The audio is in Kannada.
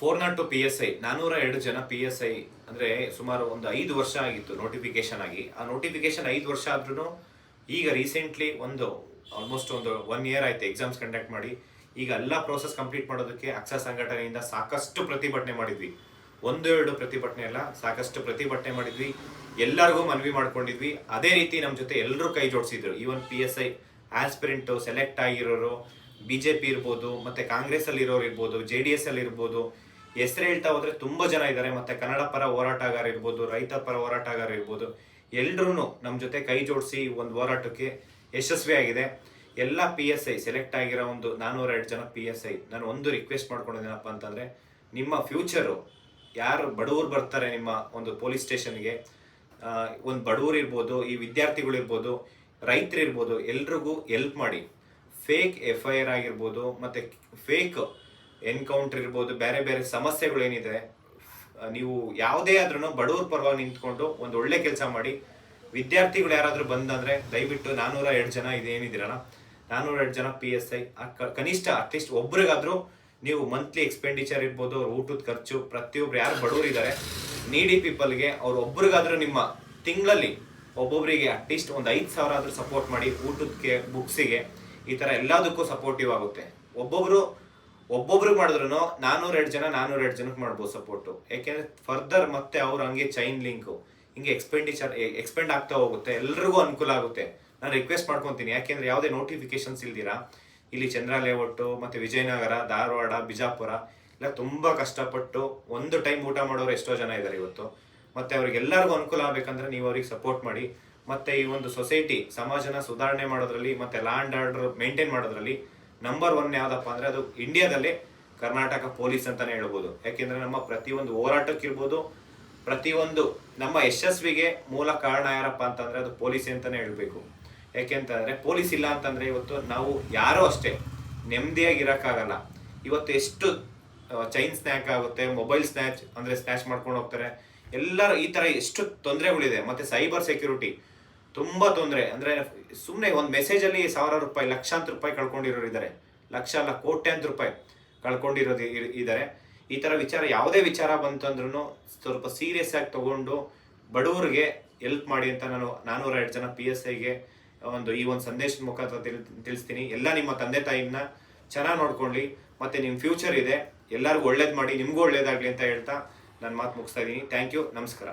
Four naught two P S I ನಾನೂರ ಎರಡು ಜನ ಪಿ ಎಸ್ ಐ ಅಂದ್ರೆ ಸುಮಾರು ಒಂದು ಐದು ವರ್ಷ ಆಗಿತ್ತು ನೋಟಿಫಿಕೇಶನ್ ಆಗಿ. ಆ ನೋಟಿಫಿಕೇಶನ್ ಐದು ವರ್ಷ ಆದ್ರೂ ಈಗ ರೀಸೆಂಟ್ಲಿ ಒಂದು ಆಲ್ಮೋಸ್ಟ್ ಒಂದು ಒನ್ ಇಯರ್ ಆಯ್ತು ಎಕ್ಸಾಮ್ಸ್ ಕಂಡಕ್ಟ್ ಮಾಡಿ. ಈಗ ಎಲ್ಲ ಪ್ರೋಸೆಸ್ ಕಂಪ್ಲೀಟ್ ಮಾಡೋದಕ್ಕೆ ಅಕ್ಷ ಸಂಘಟನೆಯಿಂದ ಸಾಕಷ್ಟು ಪ್ರತಿಭಟನೆ ಮಾಡಿದ್ವಿ. ಒಂದು, ಎರಡು ಪ್ರತಿಭಟನೆ ಅಲ್ಲ, ಸಾಕಷ್ಟು ಪ್ರತಿಭಟನೆ ಮಾಡಿದ್ವಿ. ಎಲ್ಲರಿಗೂ ಮನವಿ ಮಾಡ್ಕೊಂಡಿದ್ವಿ. ಅದೇ ರೀತಿ ನಮ್ಮ ಜೊತೆ ಎಲ್ಲರೂ ಕೈ ಜೋಡಿಸಿದ್ರು. Even P S I aspirant select ಆಗಿರೋರು ಬಿಜೆಪಿ ಇರ್ಬೋದು, ಮತ್ತೆ ಕಾಂಗ್ರೆಸ್ ಅಲ್ಲಿ ಇರೋರು ಇರ್ಬೋದು ಜೆ ಡಿ ಎಸ್ ಅಲ್ಲಿ ಇರ್ಬೋದು ಹೆಸರು ಹೇಳ್ತಾ ಹೋದ್ರೆ ತುಂಬಾ ಜನ ಇದ್ದಾರೆ. ಮತ್ತೆ ಕನ್ನಡ ಪರ ಹೋರಾಟಗಾರ ಇರ್ಬೋದು, ರೈತ ಪರ ಹೋರಾಟಗಾರ ಇರ್ಬೋದು ಎಲ್ರೂ ನಮ್ಮ ಜೊತೆ ಕೈ ಜೋಡಿಸಿ ಒಂದು ಹೋರಾಟಕ್ಕೆ ಯಶಸ್ವಿಯಾಗಿದೆ ಎಲ್ಲ ಪಿ ಎಸ್ ಐ ಸೆಲೆಕ್ಟ್ ಆಗಿರೋ ಒಂದು ನಾನೂರ ಎರಡು ಜನ ಪಿ ಎಸ್ ಐ ನಾನು ಒಂದು ರಿಕ್ವೆಸ್ಟ್ ಮಾಡ್ಕೊಂಡಿದ್ದೀನಪ್ಪ ಅಂತಂದ್ರೆ, ನಿಮ್ಮ ಫ್ಯೂಚರು ಯಾರು ಬಡವರು ಬರ್ತಾರೆ ನಿಮ್ಮ ಒಂದು ಪೊಲೀಸ್ ಸ್ಟೇಷನ್ಗೆ ಒಂದು ಬಡವರು ಇರ್ಬೋದು, ಈ ವಿದ್ಯಾರ್ಥಿಗಳು ರೈತರಿರ್ಬೋದು ಎಲ್ರಿಗೂ ಹೆಲ್ಪ್ ಮಾಡಿ. ಫೇಕ್ ಎಫ್ ಐ ಆರ್ ಆಗಿರ್ಬೋದು, ಮತ್ತೆ ಫೇಕ್ ಎನ್ಕೌಂಟರ್ ಇರ್ಬೋದು, ಬೇರೆ ಬೇರೆ ಸಮಸ್ಯೆಗಳು ಏನಿದೆ ನೀವು ಯಾವುದೇ ಆದ್ರೂ ಬಡವ್ರ ಪರವಾಗಿ ನಿಂತ್ಕೊಂಡು ಒಂದು ಒಳ್ಳೆ ಕೆಲಸ ಮಾಡಿ, ವಿದ್ಯಾರ್ಥಿಗಳು ಯಾರಾದರೂ ಬಂದಂದ್ರೆ ದಯವಿಟ್ಟು ನಾನೂರ ಎರಡು ಜನ ಇದೇನಿದ್ದೀರಲ್ಲ ನಾನ್ನೂರ ಎರಡು ಜನ ಪಿ ಎಸ್ ಐ ಕನಿಷ್ಠ ಅಟ್ಲೀಸ್ಟ್ ಒಬ್ರಿಗಾದ್ರೂ ನೀವು ಮಂತ್ಲಿ ಎಕ್ಸ್ಪೆಂಡಿಚರ್ ಇರ್ಬೋದು, ಅವ್ರ ಊಟದ ಖರ್ಚು, ಪ್ರತಿಯೊಬ್ರು ಯಾರು ಬಡವರು ಇದ್ದಾರೆ ನೀಡಿ ಪೀಪಲ್ಗೆ ಅವ್ರು ಒಬ್ರಿಗಾದ್ರೂ ನಿಮ್ಮ ತಿಂಗಳಲ್ಲಿ ಒಬ್ಬೊಬ್ಬರಿಗೆ ಅಟ್ಲೀಸ್ಟ್ ಒಂದು ಐದು ಸಾವಿರ ಆದರೂ ಸಪೋರ್ಟ್ ಮಾಡಿ ಊಟಕ್ಕೆ ಬುಕ್ಸಿಗೆ ಈ ಥರ ಎಲ್ಲದಕ್ಕೂ ಸಪೋರ್ಟಿವ್ ಆಗುತ್ತೆ. ಒಬ್ಬೊಬ್ರು ಒಬ್ಬೊಬ್ರಿಗೆ ಮಾಡಿದ್ರು ನಾನೂರ ಎರಡು ಜನ, ನಾನೂರ ಎರಡು ಜನಕ್ಕೆ ಮಾಡ್ಬೋದು ಸಪೋರ್ಟು ಯಾಕೆಂದ್ರೆ ಫರ್ದರ್ ಮತ್ತೆ ಅವ್ರು ಹಂಗೆ ಚೈನ್ ಲಿಂಕ್ ಹಿಂಗೆ ಎಕ್ಸ್ಪೆಂಡಿಚರ್ ಎಕ್ಸ್ಪೆಂಡ್ ಆಗ್ತಾ ಹೋಗುತ್ತೆ. ಎಲ್ರಿಗೂ ಅನುಕೂಲ ಆಗುತ್ತೆ. ನಾನು ರಿಕ್ವೆಸ್ಟ್ ಮಾಡ್ಕೊತೀನಿ. ಯಾಕೆಂದ್ರೆ ಯಾವುದೇ ನೋಟಿಫಿಕೇಶನ್ಸ್ ಇಲ್ದಿರಾ? ಇಲ್ಲಿ ಚಂದ್ರ ಲೇಔಟು ಮತ್ತೆ ವಿಜಯನಗರ, ಧಾರವಾಡ, ಬಿಜಾಪುರ ಇಲ್ಲ ತುಂಬಾ ಕಷ್ಟಪಟ್ಟು ಒಂದು ಟೈಮ್ ಊಟ ಮಾಡೋರು ಎಷ್ಟೋ ಜನ ಇದ್ದಾರೆ ಇವತ್ತು. ಮತ್ತೆ ಅವ್ರಿಗೆಲ್ಲರಿಗೂ ಅನುಕೂಲ ಆಗ್ಬೇಕಂದ್ರೆ ನೀವು ಅವ್ರಿಗೆ ಸಪೋರ್ಟ್ ಮಾಡಿ. ಮತ್ತೆ ಈ ಒಂದು ಸೊಸೈಟಿ ಸಮಾಜನ ಸುಧಾರಣೆ ಮಾಡೋದ್ರಲ್ಲಿ, ಮತ್ತೆ ಲ್ಯಾಂಡ್ ಆರ್ಡರ್ ಮೇಂಟೈನ್ ಮಾಡೋದ್ರಲ್ಲಿ ನಂಬರ್ ಒನ್ ಯಾವ್ದಪ್ಪ ಅಂದ್ರೆ ಅದು ಇಂಡಿಯಾದಲ್ಲಿ ಕರ್ನಾಟಕ ಪೊಲೀಸ್ ಅಂತಾನೆ ಹೇಳ್ಬೋದು. ಯಾಕೆಂದ್ರೆ ನಮ್ಮ ಪ್ರತಿಯೊಂದು ಹೋರಾಟಕ್ಕಿರ್ಬೋದು, ಪ್ರತಿಯೊಂದು ನಮ್ಮ ಯಶಸ್ವಿಗೆ ಮೂಲ ಕಾರಣ ಯಾರಪ್ಪ ಅಂತಂದ್ರೆ ಅದು ಪೊಲೀಸ್ ಅಂತಾನೆ ಹೇಳ್ಬೇಕು. ಯಾಕೆಂತಂದ್ರೆ ಪೊಲೀಸ್ ಇಲ್ಲ ಅಂತಂದ್ರೆ ಇವತ್ತು ನಾವು ಯಾರೋ ಅಷ್ಟೇ ನೆಮ್ಮದಿಯಾಗಿ ಇರಕ್ಕಾಗಲ್ಲ ಇವತ್ತು ಎಷ್ಟು ಚೈನ್ ಸ್ನ್ಯಾಕ್ ಆಗುತ್ತೆ ಮೊಬೈಲ್ ಸ್ನ್ಯಾಚ್ ಅಂದ್ರೆ ಸ್ನ್ಯಾಚ್ ಮಾಡ್ಕೊಂಡು ಹೋಗ್ತಾರೆ. ಎಲ್ಲರೂ ಈ ತರ ಎಷ್ಟು ತೊಂದರೆಗಳಿದೆ. ಮತ್ತೆ ಸೈಬರ್ ಸೆಕ್ಯೂರಿಟಿ ತುಂಬಾ ತೊಂದರೆ. ಅಂದ್ರೆ ಸುಮ್ಮನೆ ಒಂದು ಮೆಸೇಜ್ ಅಲ್ಲಿ ಸಾವಿರ ರೂಪಾಯಿ, ಲಕ್ಷಾಂತರ ರೂಪಾಯಿ ಕಳ್ಕೊಂಡಿರೋರು ಇದ್ದಾರೆ ಲಕ್ಷ ಅಲ್ಲ, ಕೋಟ್ಯಾಂತರ ರೂಪಾಯಿ ಕಳ್ಕೊಂಡಿರೋದು ಇದ್ದಾರೆ ಈ ತರ ವಿಚಾರ, ಯಾವುದೇ ವಿಚಾರ ಬಂತಂದ್ರೂ ಸ್ವಲ್ಪ ಸೀರಿಯಸ್ ಆಗಿ ತಗೊಂಡು ಬಡವರಿಗೆ ಹೆಲ್ಪ್ ಮಾಡಿ ಅಂತ ನಾನು ನಾನೂರ ಎರಡು ಜನ ಪಿ ಎಸ್ ಐಗೆ ಒಂದು ಈ ಒಂದು ಸಂದೇಶದ ಮುಖಾಂತರ ತಿಳ್, ತಿಳಿಸ್ತೀನಿ. ಎಲ್ಲ ನಿಮ್ಮ ತಂದೆ ತಾಯಿನ ಚೆನ್ನಾಗಿ ನೋಡ್ಕೊಳ್ಳಿ. ಮತ್ತೆ ನಿಮ್ಮ ಫ್ಯೂಚರ್ ಇದೆ. ಎಲ್ಲರಿಗೂ ಒಳ್ಳೇದು ಮಾಡಿ, ನಿಮಗೂ ಒಳ್ಳೇದಾಗ್ಲಿ ಅಂತ ಹೇಳ್ತಾ ನನ್ನ ಮಾತು ಮುಗಿಸ್ತಾ ಇದ್ದೀನಿ. ಥ್ಯಾಂಕ್ ಯು ನಮಸ್ಕಾರ.